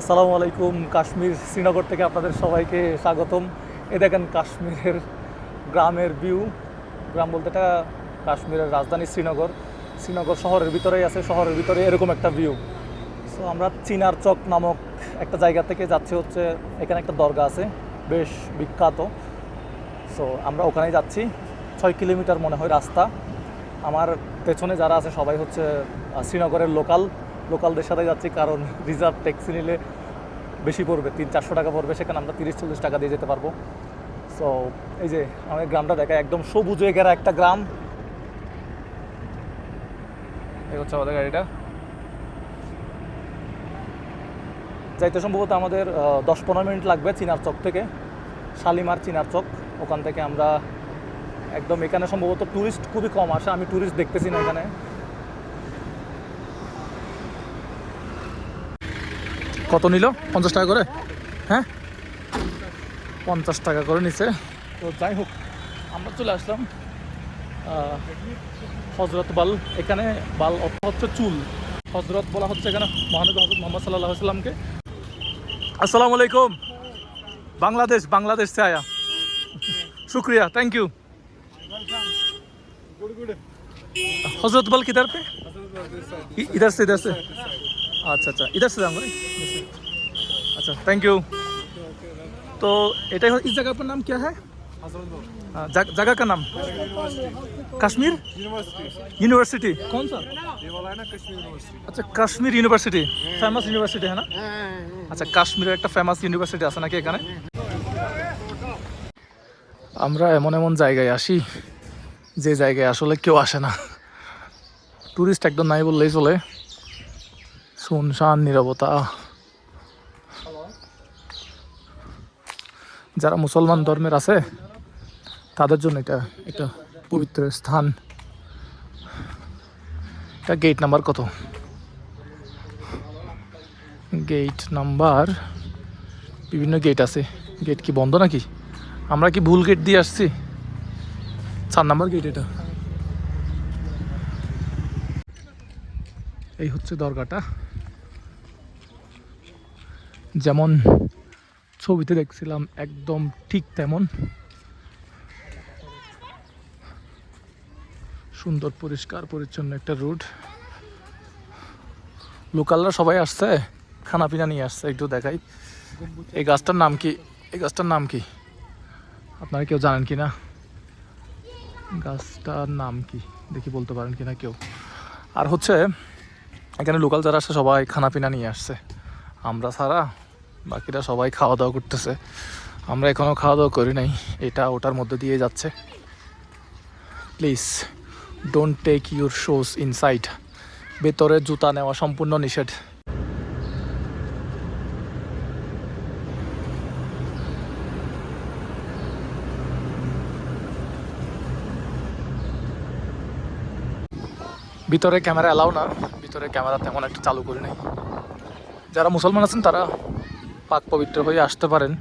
আসসালামু আলাইকুম, কাশ্মীর শ্রীনগর থেকে আপনাদের সবাইকে স্বাগতম। এ দেখেন কাশ্মীরের গ্রামের ভিউ গ্রাম বলতে এটা কাশ্মীরের রাজধানী শ্রীনগর। শ্রীনগর শহরের ভিতরেই আছে, শহরের ভিতরে এরকম একটা ভিউ সো আমরা চিনার চক নামক একটা জায়গা থেকে যাচ্ছি হচ্ছে, এখানে একটা দরগা আছে, বেশ বিখ্যাত। সো আমরা ওখানেই যাচ্ছি। ছয় কিলোমিটার মনে হয় রাস্তা। আমার পেছনে যারা আছে সবাই হচ্ছে শ্রীনগরের লোকাল লোকালদের সাথে যাচ্ছি, কারণ রিজার্ভ ট্যাক্সি নিলে বেশি পড়বে, তিন চারশো টাকা পড়বে, সেখানে আমরা তিরিশ চল্লিশ টাকা দিয়ে যেতে পারব। সো এই যে আমাদের গ্রামটা দেখায় একদম সবুজে ঘেরা একটা গ্রাম। এই হচ্ছে আমাদের গাড়িটা। যাইতে সম্ভবত আমাদের দশ পনেরো মিনিট লাগবে চিনার চক থেকে, শালিমার চিনার চক। ওখান থেকে আমরা একদম এখানে সম্ভবত ট্যুরিস্ট খুবই কম আসে, আমি ট্যুরিস্ট দেখতেছি না এখানে। কত নিল? পঞ্চাশ টাকা করে? হ্যাঁ? পঞ্চাশ টাকা করে নিছে। তো যাই হোক, আমরা চলে আসলাম হজরত বাল, এখানে বাল অর্থ হচ্ছে চুল। হজরত বলা হচ্ছে এখানে মহানবী হজরত মোহাম্মদ সাল্লাহ সাল্লামকে। আসসালামু আলাইকুম। বাংলাদেশ বাংলাদেশ সে আয়া শুক্রিয়া থ্যাংক ইউ হজরত বাল কি তার ইধার সে ইধার সে। আচ্ছা আচ্ছা ইধার সে যাব जाऊंगा अच्छा थैंक यू तो एटा इस जगह पर नाम क्या है हाँ, जग- जगह का नाम कश्मीर यूनिवर्सिटी कौन सा अच्छा কাশ্মীর ইউনিভার্সিটি ফেমাস ইউনিভার্সিটি হ্যাঁ না আচ্ছা কাশ্মীরের একটা ফেমাস ইউনিভার্সিটি আছে নাকি এখানে আমরা এমন এমন জায়গায় আসি যে জায়গায় আসলে কেউ আসে না টুরিস্ট একদম নাই বললেই চলে শুনশান নিরবতা যারা মুসলমান ধর্মের আছে, তাদের জন্য এটা একটা পবিত্র স্থান। এটা গেট নাম্বার কত? গেট নাম্বার বিভিন্ন গেট আছে। গেট কি বন্ধ নাকি? আমরা কি ভুল গেট দিয়ে আসছি? চার নাম্বার গেট এটা। এই হচ্ছে দরগাটা। যেমন ছবিতে দেখছিলাম, একদম ঠিক তেমন। সুন্দর, পরিষ্কার, পরিচ্ছন্ন একটা রুট লোকালরা সবাই আসছে খানা পিনা নিয়ে আসছে, একটু দেখাই। এই গাছটার নাম কি? এই গাছটার নাম কি? আপনারা কেউ জানেন কি না? গাছটার নাম কি? দেখি বলতে পারেন কি না কেউ? আর হচ্ছে, এখানে লোকাল যারা আসছে সবাই খানা পিনা নিয়ে আসছে। আমরা ছাড়া বাকিরা সবাই খাওয়া দাওয়া করতেছে। আমরা এখনও খাওয়া দাওয়া করি নাই। এটা ওটার মধ্যে দিয়ে যাচ্ছে। Please don't take your shoes inside ভেতরে জুতা নেওয়া সম্পূর্ণ নিষেধ। ভিতরে ক্যামেরা এলাও না। ভিতরে ক্যামেরা তেমন একটা চালু করি নাই। যারা মুসলমান আছেন তারা পাক পবিত্র হয়ে আসতে পারেন।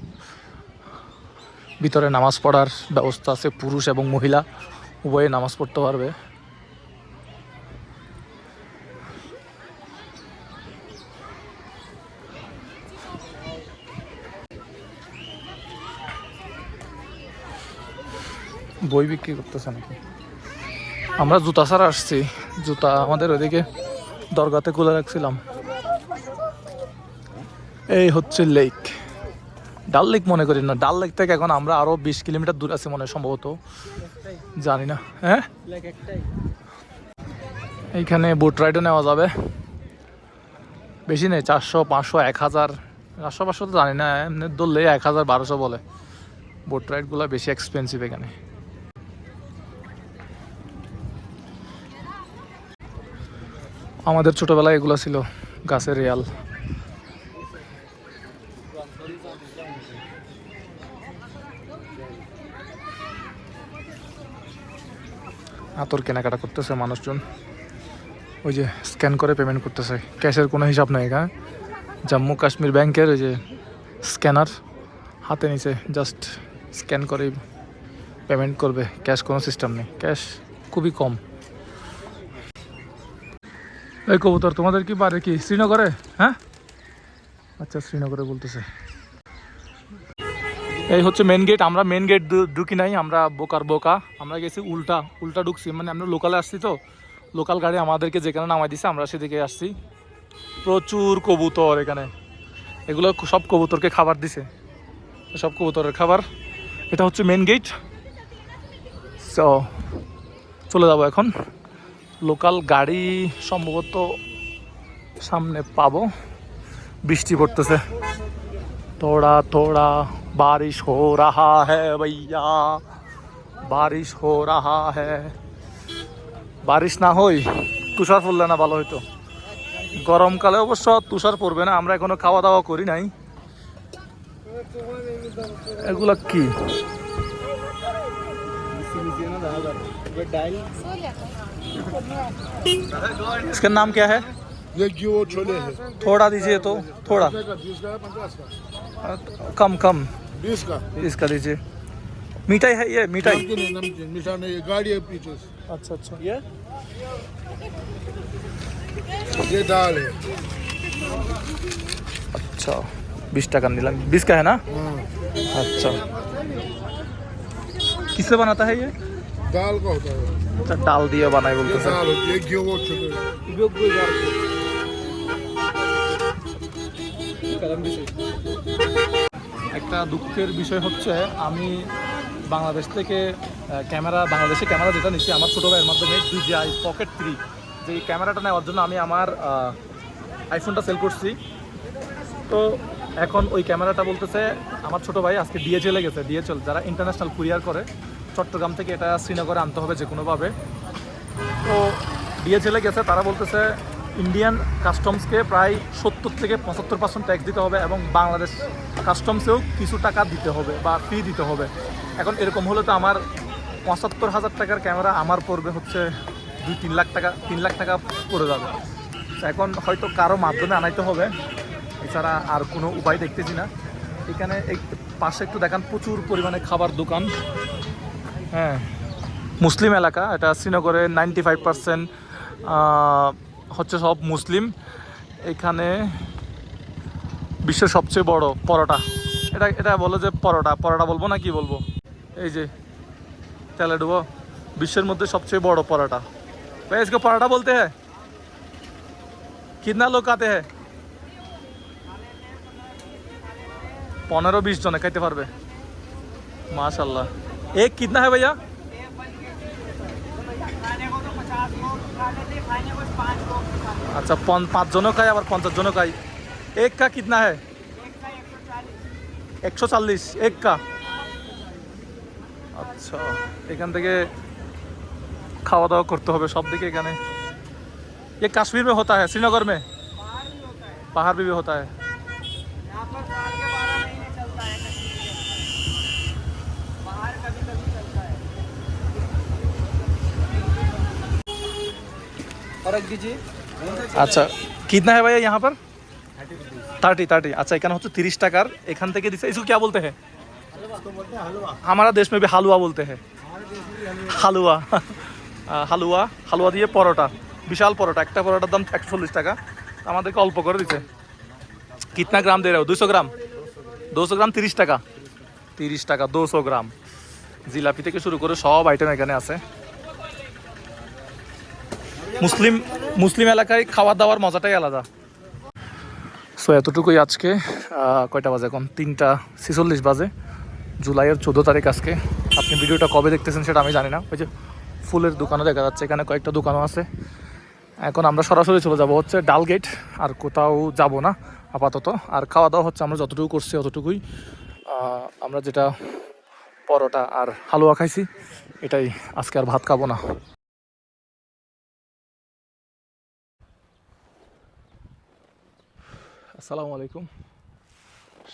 ভিতরে নামাজ পড়ার ব্যবস্থা আছে, পুরুষ এবং মহিলা, উভয়ে নামাজ পড়তে পারবে। বই বিক্রি করতেছে নাকি? আমরা জুতা ছাড়া আসছি। জুতা আমাদের ওইদিকে দরগাতে খুলে রাখছিলাম। এই হচ্ছে লেক ডাল লেক মনে করি না। ডাল লেক থেকে এখন আমরা আরও বিশ কিলোমিটার দূর আছি মনে হয় সম্ভবত। জানি না। হ্যাঁ? এইখানে বোট রাইডও নেওয়া যাবে। বেশি নেই চারশো পাঁচশো এক হাজার চারশো পাঁচশো তো জানি না। এমনি ধরলে এক হাজার বারোশো বলে। বোট রাইডগুলো বেশি এক্সপেন্সিভ এখানে। আমাদের ছোটোবেলায় এগুলো ছিল গাছের রেয়াল। আতর কেনাকাটা করতেছে মানুষজন। ওই যে স্ক্যান করে পেমেন্ট করতেছে। ক্যাশের কোনো হিসাব নেই হ্যাঁ জম্মু কাশ্মীর ব্যাংকের ওই যে স্ক্যানার হাতে নিচে জাস্ট স্ক্যান করে পেমেন্ট করবে। ক্যাশ কোনো সিস্টেম নেই। ক্যাশ খুবই কম। এই কবুতর, তোমাদের কি বাড়ি কি? শ্রীনগরে? হ্যাঁ? আচ্ছা শ্রীনগরে বলতেছে। এই হচ্ছে মেন গেট আমরা মেন গেট ঢুকি নাই, আমরা বোকার বোকা। আমরা গেছি উল্টা উল্টা ঢুকছি মানে আমরা লোকালে আসছি তো। লোকাল গাড়ি আমাদেরকে যেখানে নামাই দিছে, আমরা সেদিকে আসছি। প্রচুর কবুতর এখানে। এগুলো সব কবুতরকে খাবার দিছে। সব কবুতরের খাবার। এটা হচ্ছে মেন গেট চলে যাব এখন। লোকাল গাড়ি সম্ভবত সামনে পাবো। বৃষ্টি পড়তেছে। थोड़ा थोड़ा बारिश हो रहा है भैया বারিশ হো রাহা হ্যাঁ বারিশ না হই তুষার পড়লে না ভালো হইতো গরমকালে অবশ্য তুষার পড়বে না আমরা এখনো খাওয়া দাওয়া করি নাই এগুলা কি इसका नाम क्या है ये घी वो छोले है। थोड़ा दीजिए तो थोड़ा। बीस का पचास का। कम कम। बीस का। इसका दीजिए। मिठाई है ये मिठाई? नमकीन है मीठा नहीं गाड़ी है पीछे अच्छा अच्छा। ये? ये दाल है। अच्छा बीस टका नीलम बीस का है ना? हाँ। अच्छा। किससे बनाता है ये? दाल का होता है। अच्छा डाल दिया बनाए ये बोलते सर दाल होती একটা দুঃখের বিষয় হচ্ছে, আমি বাংলাদেশ থেকে ক্যামেরা, বাংলাদেশে ক্যামেরা যেটা নিচ্ছি, আমার ছোটো ভাইয়ের মাধ্যমে ডিজিআই পকেট থ্রি যে ক্যামেরাটা নেওয়ার জন্য আমি আমার আইফোনটা সেল করছি। তো এখন ওই ক্যামেরাটা বলতেছে, আমার ছোটো ভাই আজকে ডিএচএলে গেছে ডিএচএল যারা ইন্টারন্যাশনাল কুরিয়ার করে, চট্টগ্রাম থেকে এটা শ্রীনগরে আনতে হবে যে কোনোভাবে তো ডিএচএলে গেছে তারা বলতেছে ইন্ডিয়ান কাস্টমসকে প্রায় সত্তর থেকে পঁচাত্তর পার্সেন্ট ট্যাক্স দিতে হবে এবং বাংলাদেশ কাস্টমসেও কিছু টাকা দিতে হবে বা ফি দিতে হবে। এখন এরকম হলে তো আমার পঁচাত্তর হাজার টাকার ক্যামেরা আমার পড়বে হচ্ছে দুই তিন লাখ টাকা, তিন লাখ টাকা পড়ে যাবে। এখন হয়তো কারও মাধ্যমে আনাইতে হবে, এছাড়া আর কোনো উপায় দেখতেছি না। এখানে এই পাশে একটু দেখান, প্রচুর পরিমাণে খাবার দোকান। হ্যাঁ মুসলিম এলাকা, এটা শ্রীনগরে নাইনটি ফাইভ পার্সেন্ট হচ্ছে সব মুসলিম। এখানে বিশ্বের সবচেয়ে বড় পরোটা। এটা এটা বলে যে পরোটা। পরোটা বলব না কি বলব? এই যে, তেলে ডুবো। বিশ্বের মধ্যে সবচেয়ে বড় পরোটা। ভাই इसको পরোটা বলতে হ্যাঁ। কিনা লোক আতে হ্যাঁ। পনেরো বিশ জনে খাইতে পারবে। মাশাল্লাহ। এ কিতনা হ্যাঁ ভাইয়া? अच्छा पन- पाँच जनों का है और पचास जनों का है एक का कितना है एक सौ चालीस एक का আচ্ছা এখান থেকে খাওয়া দাওয়া করতে হবে সব দিকে এখানে ये कश्मीर में होता है श्रीनगर में पहाड़ भी, भी होता है यहाँ पर साल के बारह महीने चलता है कश्मीर बाहर कभी कभी चलता है और रख दीजिए আচ্ছা कितना है भैया यहाँ पर থার্টি থার্টি আচ্ছা এখানে হচ্ছে তিরিশ টাকার এখান থেকে দিচ্ছে इसको क्या बोलते हैं हमारा देश में भी হালুয়া বলতে हैं হালুয়া আহ, হালুয়া হালুয়া দিয়ে পরোটা বিশাল পরোটা একটা পরোটার দাম একশো চল্লিশ টাকা আমাদেরকে অল্প করে দিচ্ছে কিতনা গ্রাম দে রাও দুশো গ্রাম দুশো গ্রাম তিরিশ টাকা তিরিশ টাকা দুশো গ্রাম জিলাপি থেকে শুরু করে সব আইটেম এখানে আছে মুসলিম মুসলিম এলাকায় খাওয়া দাওয়ার মজাটাই আলাদা। সো এতটুকুই আজকে কয়টা বাজে এখন? তিনটা ছেচল্লিশ বাজে। জুলাইয়ের চোদ্দ তারিখ আজকে। আপনি ভিডিওটা কবে দেখতেছেন সেটা আমি জানি না। ওই যে ফুলের দোকানও দেখা যাচ্ছে, এখানে কয়েকটা দোকানও আছে। এখন আমরা সরাসরি চলে যাব হচ্ছে ডাল গেট আর কোথাও যাব না, আপাতত। আর খাওয়া দাওয়া হচ্ছে, আমরা যতটুকু করছি অতটুকুই। আমরা যেটা পরোটা আর হালুয়া খাইছি, এটাই আজকে আর ভাত খাব না। আসসালামু আলাইকুম।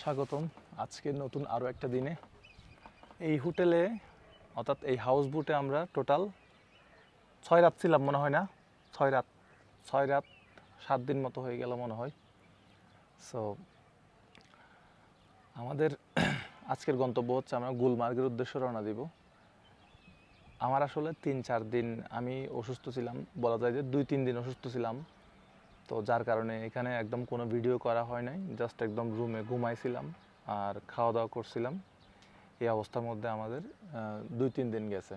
স্বাগতম আজকে নতুন আরও একটা দিনে। এই হোটেলে, অর্থাৎ এই হাউস বোটে আমরা টোটাল ছয় রাত ছিলাম মনে হয় না? ছয় রাত ছয় রাত সাত দিন মতো হয়ে গেল মনে হয়। সো আমাদের আজকের গন্তব্য হচ্ছে আমরা গুলমার্গের উদ্দেশ্যে রওনা দিব। আমার আসলে তিন চার দিন আমি অসুস্থ ছিলাম, বলা যায় যে দুই তিন দিন অসুস্থ ছিলাম। তো যার কারণে এখানে একদম কোনো ভিডিও করা হয় নাই জাস্ট একদম রুমে ঘুমাইছিলাম আর খাওয়া দাওয়া করছিলাম। এই অবস্থার মধ্যে আমাদের দুই তিন দিন গেছে।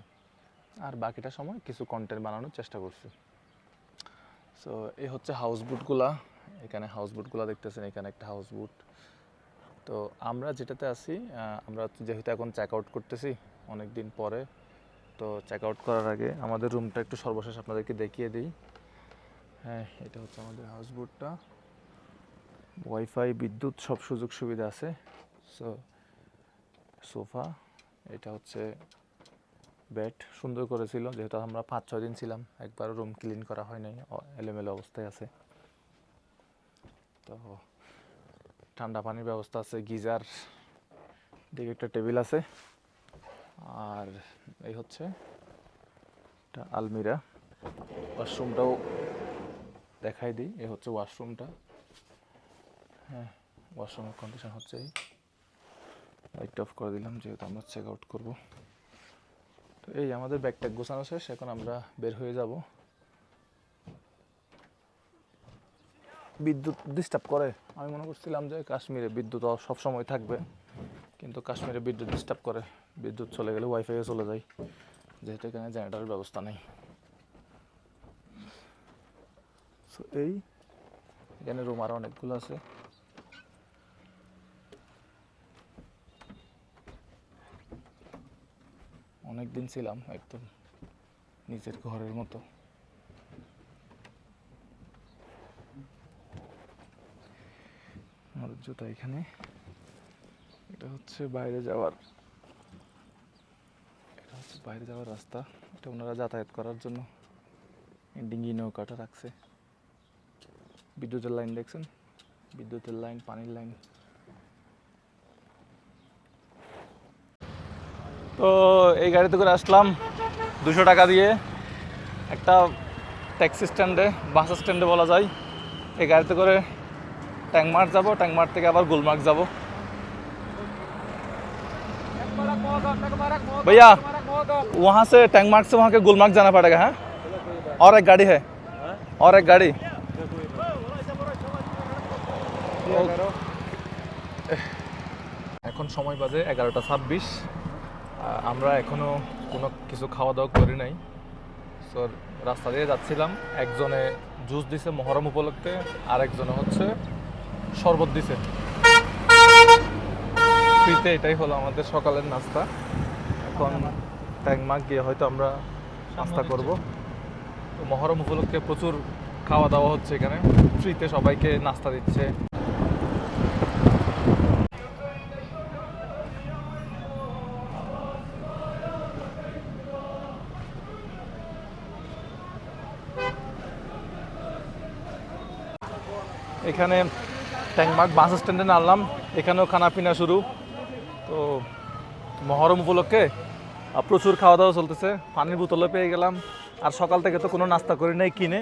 আর বাকিটা সময় কিছু কন্টেন্ট বানানোর চেষ্টা করছি। সো এই হচ্ছে হাউস বুটগুলা এখানে হাউস বুটগুলা দেখতেছেন, এখানে একটা হাউস বুট তো আমরা যেটাতে আছি আমরা যেহেতু এখন চেক আউট করতেছি অনেক দিন পরে, তো চেক আউট করার আগে আমাদের রুমটা একটু সর্বশেষ আপনাদেরকে দেখিয়ে দিই। হ্যাঁ এটা হচ্ছে আমাদের হাউস বোটটা ওয়াইফাই বিদ্যুৎ, সব সুযোগ সুবিধা আছে। সো সোফা এটা হচ্ছে বেড সুন্দর করেছিল। যেহেতু আমরা পাঁচ ছয় দিন ছিলাম, একবার রুম ক্লিন করা হয় নাই এলোমেলো অবস্থায় আছে। তো, ঠান্ডা পানির ব্যবস্থা আছে, গিজার, দিকে একটা টেবিল আছে। আর এই হচ্ছে একটা আলমিরা। ওয়াশরুমটাও দেখাই দিই, এ হচ্ছে ওয়াশরুমটা। হ্যাঁ ওয়াশরুমের কন্ডিশন হচ্ছে এই। লাইট অফ করে দিলাম, যেহেতু আমরা চেক আউট করব। তো এই আমাদের ব্যাগটা গোছানো শেষ, এখন আমরা বের হয়ে যাব। বিদ্যুৎ ডিস্টার্ব করে। আমি মনে করছিলাম যে কাশ্মীরে বিদ্যুৎ সব সময় থাকবে, কিন্তু কাশ্মীরে বিদ্যুৎ ডিস্টার্ব করে। বিদ্যুৎ চলে গেলে ওয়াইফাইও চলে যায়, যেহেতু এখানে জেনারেটরের ব্যবস্থা নেই। সো এই। এখানে রুম আরও অনেকগুলো আছে। অনেক দিন ছিলাম একদম নিজের ঘরের মতো। আমার জুতা এখানে। এটা হচ্ছে বাইরে যাওয়ার। এটা হচ্ছে বাইরে যাওয়ার রাস্তা। এটা ওনারা যাতায়াত করার জন্য। ডিঙ্গি নৌকাটা রাখছে। বিদ্যুতের লাইন দেখছেন বিদ্যুতের লাইন পানির লাইন তো এই গাড়িতে করে আসলাম দুশো টাকা দিয়ে একটা ট্যাক্সি স্ট্যান্ডে বাস স্ট্যান্ডে বলা যায় এই গাড়িতে করে ট্যাংমার্ট যাব ট্যাংমার্ট থেকে আবার গুলমার্গ যাব भैया वहाँ से टैंगमार्ग से वहाँ के गुलमर्ग जाना पड़ेगा हाँ और एक गाड़ी है और एक गाड़ी সময় বাজে এগারোটা ছাব্বিশ। আমরা এখনও কোনো কিছু খাওয়া দাওয়া করি নাই। তো রাস্তা দিয়ে যাচ্ছিলাম। একজনে জুস দিছে মহরম উপলক্ষে আর একজনে হচ্ছে শরবত দিছে। ফ্রিতে এটাই হলো আমাদের সকালের নাস্তা। এখন ট্যাংমাক গিয়ে হয়তো আমরা নাস্তা করব। তো মহরম উপলক্ষে প্রচুর খাওয়া দাওয়া হচ্ছে এখানে। ফ্রিতে সবাইকে নাস্তা দিচ্ছে। এখানে ট্যাংমার্ক বাস স্ট্যান্ডে নামলাম। এখানেও খানা পিনা শুরু। তো মহরম উপলক্ষে প্রচুর খাওয়া দাওয়া চলতেছে। পানির বোতলে পেয়ে গেলাম। আর সকাল থেকে তো কোনো নাস্তা করি নাই কিনে।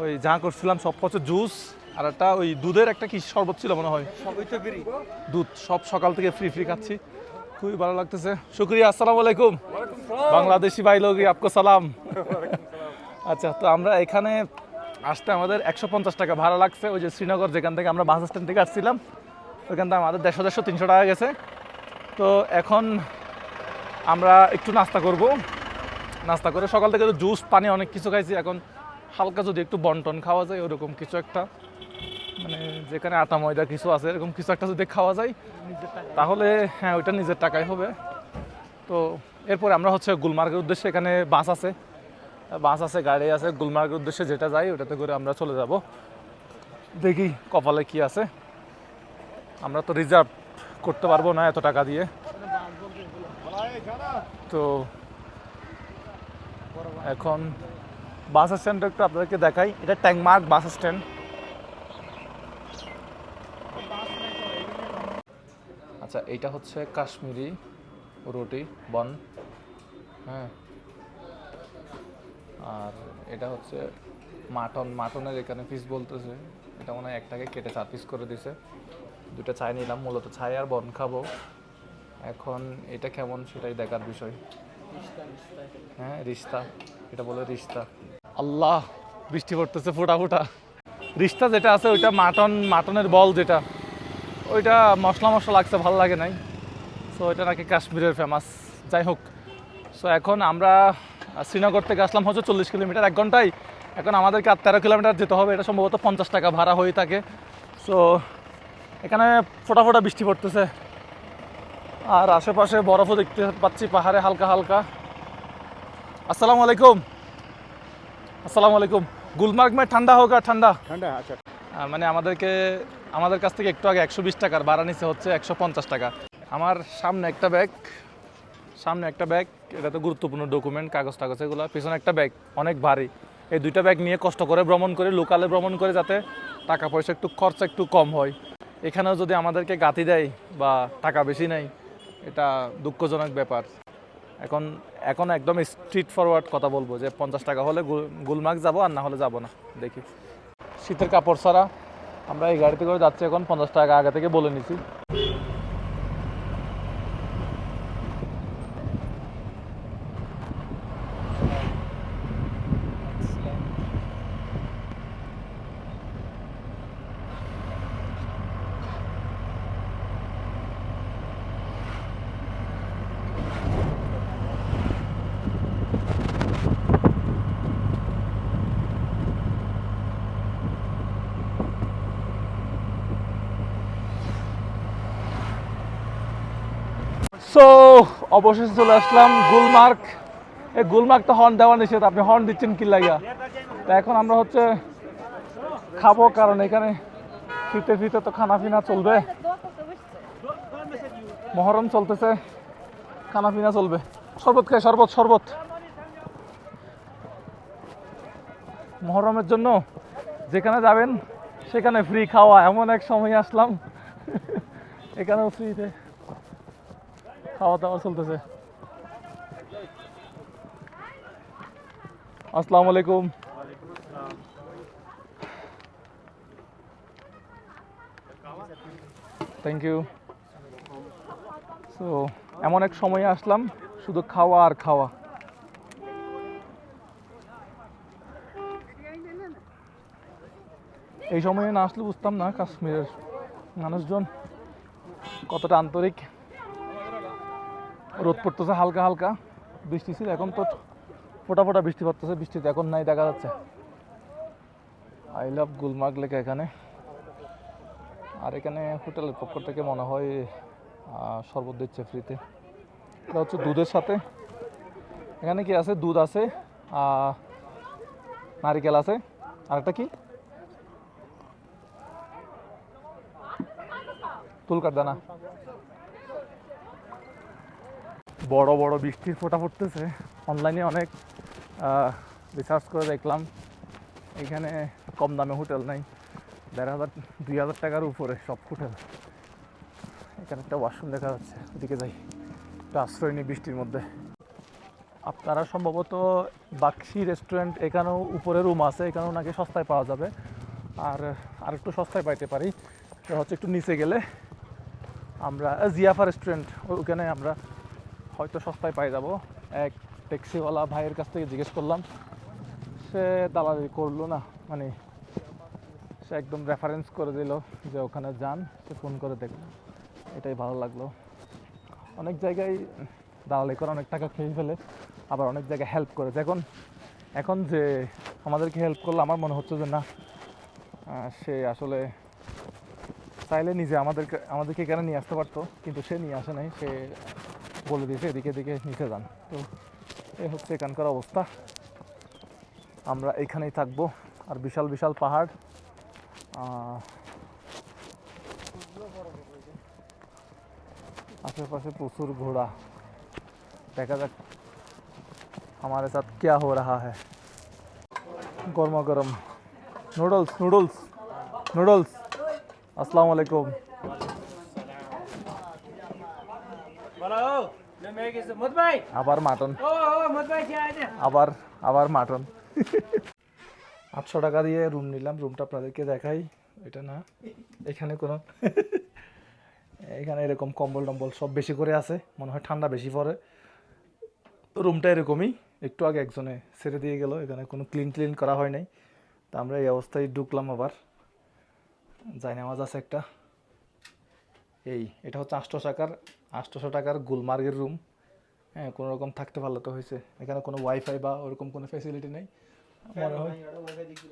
ওই যা করছিলাম সব কিছু জুস আর একটা ওই দুধের একটা কি শরবত ছিল মনে হয়। সবই তো ফ্রি দুধ সব সকাল থেকে ফ্রি ফ্রি খাচ্ছি। খুবই ভালো লাগতেছে। শুক্রিয়া আসসালামু আলাইকুম। বাংলাদেশি ভাই লোক আপকো সালাম। আচ্ছা তো আমরা এখানে আসতে আমাদের একশো পঞ্চাশ টাকা ভাড়া লাগছে। ওই যে শ্রীনগর যেখান থেকে আমরা বাস স্ট্যান্ড থেকে আসছিলাম, ওইখান থেকে আমাদের দেড়শো দেড়শো, তিনশো টাকা গেছে। তো এখন আমরা একটু নাস্তা করব। নাস্তা করে সকাল থেকে তো জুস, পানি অনেক কিছু খাইছি। এখন হালকা যদি একটু বন্টন খাওয়া যায়, ওরকম কিছু একটা। মানে যেখানে আটা, ময়দা কিছু আছে, এরকম কিছু একটা যদি খাওয়া যায়, তাহলে হ্যাঁ ওইটা নিজের টাকায় হবে। তো এরপরে আমরা হচ্ছে গুলমার্গের উদ্দেশ্যে এখানে বাস আছে। বাস আছে গাড়ি আছে গুলমার্গের উদ্দেশ্যে যেটা যাই ওটাতে করে আমরা চলে যাব। দেখি। কপালে কি আছে? আমরা তো রিজার্ভ করতে পারব না এত টাকা দিয়ে। তো এখন বাস স্ট্যান্ডটা একটু আপনাদেরকে দেখাই। এটা ট্যাংমার্ক বাস স্ট্যান্ড। আচ্ছা এইটা হচ্ছে কাশ্মীরি রুটি বন। হ্যাঁ। আর এটা হচ্ছে মাটন মাটনের এখানে পিস বলতেছে। এটা মনে হয় একটাকে কেটে চার পিস করে দিছে। দুটো ছাই নিলাম মূলত ছাই আর বন খাব। এখন এটা কেমন সেটাই দেখার বিষয়। হ্যাঁ রিস্তা। এটা বলে রিস্তা। আল্লাহ বৃষ্টি পড়তেছে ফোটা ফোটা। রিস্তা যেটা আছে ওইটা মাটন মাটনের বল যেটা। ওইটা মশলা মশলা লাগছে ভালো লাগে নাই। সো এটা নাকি কাশ্মীরের ফেমাস যাই হোক। সো এখন আমরা শ্রীনগর থেকে আসলাম হচ্ছে চল্লিশ কিলোমিটার এক ঘন্টায়। এখন আমাদেরকে আর তেরো কিলোমিটার যেতে হবে এটা সম্ভবত পঞ্চাশ টাকা ভাড়া হয়ে থাকে। সো এখানে ফোটা ফোটা বৃষ্টি পড়তেছে। আর আশেপাশে বরফও দেখতে পাচ্ছি পাহাড়ে হালকা হালকা। আসসালামু আলাইকুম। আসসালামু আলাইকুম। গুলমার্গ মানে ঠান্ডা হোক আর ঠান্ডা। ঠান্ডা আচ্ছা। মানে আমাদেরকে আমাদের কাছ থেকে একটু আগে একশো বিশ টাকার ভাড়া নিচে হচ্ছে একশো পঞ্চাশ টাকা। আমার সামনে একটা ব্যাগ। সামনে একটা ব্যাগ এটা তো গুরুত্বপূর্ণ ডকুমেন্ট কাগজ টাগজ, এগুলো, পিছনে একটা ব্যাগ অনেক ভারী। এই দুইটা ব্যাগ নিয়ে কষ্ট করে ভ্রমণ করে লোকালে ভ্রমণ করে যাতে টাকা পয়সা একটু খরচা একটু কম হয়। এখানেও যদি আমাদেরকে গাতি দেয় বা টাকা বেশি নেয়, এটা দুঃখজনক ব্যাপার। এখন এখন একদম স্ট্রিট ফরওয়ার্ড কথা বলব যে পঞ্চাশ টাকা হলে গুল- গুলমার্গ যাব, আর না হলে যাব না, দেখি। শীতের কাপড় ছাড়া আমরা এই গাড়িতে করে যাচ্ছি এখন, পঞ্চাশ টাকা আগে থেকে বলে নিছি। সো অবশেষে চলে আসলাম গুলমার্গ। এই গুলমার্গ তো হর্ন দেওয়া নিষেধ, আপনি হর্ন দিচ্ছেন কি লাগা তা এখন আমরা হচ্ছে খাব, কারণ এখানে ফিতে ফিতে তো খানা পিনা চলবে। মহরম চলতেছে খানা পিনা চলবে। শরবত খাই, শরবত শরবত। মহরমের জন্য যেখানে যাবেন, সেখানে ফ্রি খাওয়া। এমন এক সময় আসলাম, এখানেও ফ্রিতে খাওয়া দাওয়া চলতেছে আসসালামু আলাইকুম থ্যাংক ইউ সো এমন এক সময়ে আসলাম, শুধু খাওয়া আর খাওয়া। এই সময়ে না আসলে বুঝতাম না, কাশ্মীরের মানুষজন কতটা আন্তরিক। রোদ পড়তেছে হালকা হালকা, বৃষ্টি ছিল, এখন তো ফোটা ফোটা বৃষ্টি পড়তেছে বৃষ্টি তো এখন নাই দেখা যাচ্ছে। আই লাভ গুলমার্গ লেখা এখানে। আর এখানে হোটেলের পক্ষ থেকে মনে হয় শরবত দিচ্ছে ফ্রিতে। এটা হচ্ছে দুধের সাথে। এখানে কি আছে? দুধ আছে নারিকেল আছে। আরেকটা কি? তুলকার দানা। বড় বড় বৃষ্টির ফোঁটা পড়তেছে। অনলাইনে অনেক রিসার্চ করে দেখলাম। এখানে কম দামে হোটেল নাই। দেড় হাজার, দুই হাজার টাকার উপরে সব হোটেল। এখানে একটা ওয়াশরুম দেখা যাচ্ছে। ওদিকে যাই। একটা আশ্রয় নিই বৃষ্টির মধ্যে। আপনারা সম্ভবত বাক্সি রেস্টুরেন্ট এখানেও উপরে রুম আছে। এখানেও নাকি সস্তায় পাওয়া যাবে। আর আরেকটু সস্তায় পাইতে পারি। হচ্ছে একটু নিচে গেলে আমরা, জিয়াফা রেস্টুরেন্ট ওখানে আমরা হয়তো সস্তায় পাই যাব। এক ট্যাক্সিওয়ালা ভাইয়ের কাছ থেকে জিজ্ঞেস করলাম। সে দালালি করল না মানে সে একদম রেফারেন্স করে দিল যে ওখানে যান, সে ফোন করে দেখল। এটাই ভালো লাগল। অনেক জায়গায় দালালি করে, অনেক টাকা খেয়ে ফেলে, আবার অনেক জায়গায় হেল্প করে। এখন এখন যে আমাদেরকে হেল্প করল, আমার মনে হচ্ছে যে না সে আসলে চাইলে নিজে আমাদেরকে আমাদেরকে এখানে নিয়ে আসতে পারতো, কিন্তু সে নিয়ে আসে নাই। সে বলে দিয়েছে এদিকে এদিকে নিচে যান তো এই হচ্ছে এখানকার অবস্থা আমরা এখানেই থাকবো আর বিশাল বিশাল পাহাড় আহ, আশেপাশে প্রচুর ঘোড়া দেখা যাক हमारे साथ क्या हो रहा है গরমা গরম নুডলস নুডলস নুডলস আসসালামু আলাইকুম আবার মাটন আবার আবার মাটন আটশো টাকা দিয়ে রুম নিলাম রুমটা আপনাদেরকে দেখাই। এটা না এখানে কোনো এখানে এরকম কম্বল টম্বল সব বেশি করে আছে মনে হয় ঠান্ডা বেশি পড়ে। রুমটা এরকমই একটু আগে একজনে ছেড়ে দিয়ে গেল এখানে কোনো ক্লিন ক্লিন করা হয় নাই। তা আমরা এই অবস্থায় ঢুকলাম আবার। জায়নামাজ আছে একটা। এই এটা হচ্ছে আষ্ট টাকার আটশোশো টাকার গুলমার্গের রুম হ্যাঁ কোনো রকম থাকতে পারলে তো হয়েছে। এখানে কোনো ওয়াইফাই বা ওরকম কোনো ফ্যাসিলিটি নেই। মনে হয়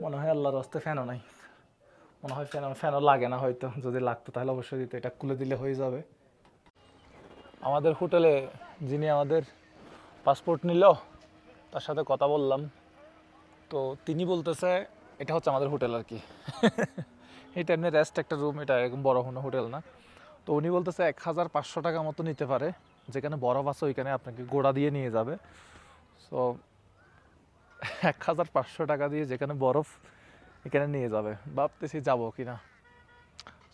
মনে হয় আল্লাহর রাস্তে ফ্যানও নাই। মনে হয় ফ্যান ফ্যানও লাগে না হয়তো। যদি লাগতো তাহলে অবশ্যই দিত। এটা খুলে দিলে হয়ে যাবে। আমাদের হোটেলে যিনি আমাদের পাসপোর্ট নিল তার সাথে কথা বললাম। তো তিনি বলতেছে এটা হচ্ছে আমাদের হোটেল আর কি। এটা এমনি রেস্ট একটা রুম এটা এরকম বড় কোনো হোটেল না। তো উনি বলতেছে এক হাজার পাঁচশো টাকা মতো নিতে পারে। যেখানে বরফ আছে, ওইখানে আপনাকে গোড়া দিয়ে নিয়ে যাবে। সো এক হাজার পাঁচশো টাকা দিয়ে যেখানে বরফ, এখানে নিয়ে যাবে। ভাবতেছি যাব কি না।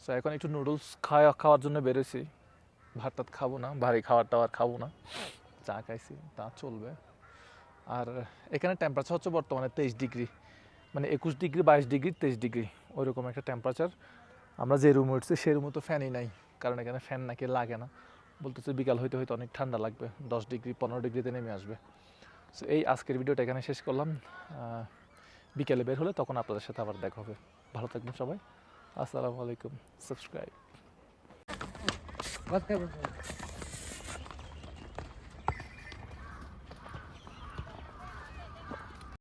সো এখন একটু নুডলস খাওয়া, খাওয়ার জন্য বেরোছি ভাত টাত খাব না, ভারী খাবার টাবার খাব না। চা খাইছি, তা চলবে। আর এখানে টেম্পারেচার হচ্ছে বর্তমানে তেইশ ডিগ্রি। মানে একুশ ডিগ্রি, বাইশ ডিগ্রি, তেইশ ডিগ্রি, ওইরকম একটা টেম্পারেচার আমরা যে রুমে উঠছি সেই রুমে তো ফ্যানই নাই। কারণ এখানে ফ্যান নাকি লাগে না। বলতেছে বিকাল হইতে হয়তো অনেক ঠান্ডা লাগবে, দশ ডিগ্রি, পনেরো ডিগ্রিতে নেমে আসবে। সো এই আজকের ভিডিওটা এখানে শেষ করলাম। বিকেলে বের হলে তখন আপনাদের সাথে আবার দেখা হবে। ভালো থাকবেন সবাই। আসসালামু আলাইকুম। সাবস্ক্রাইব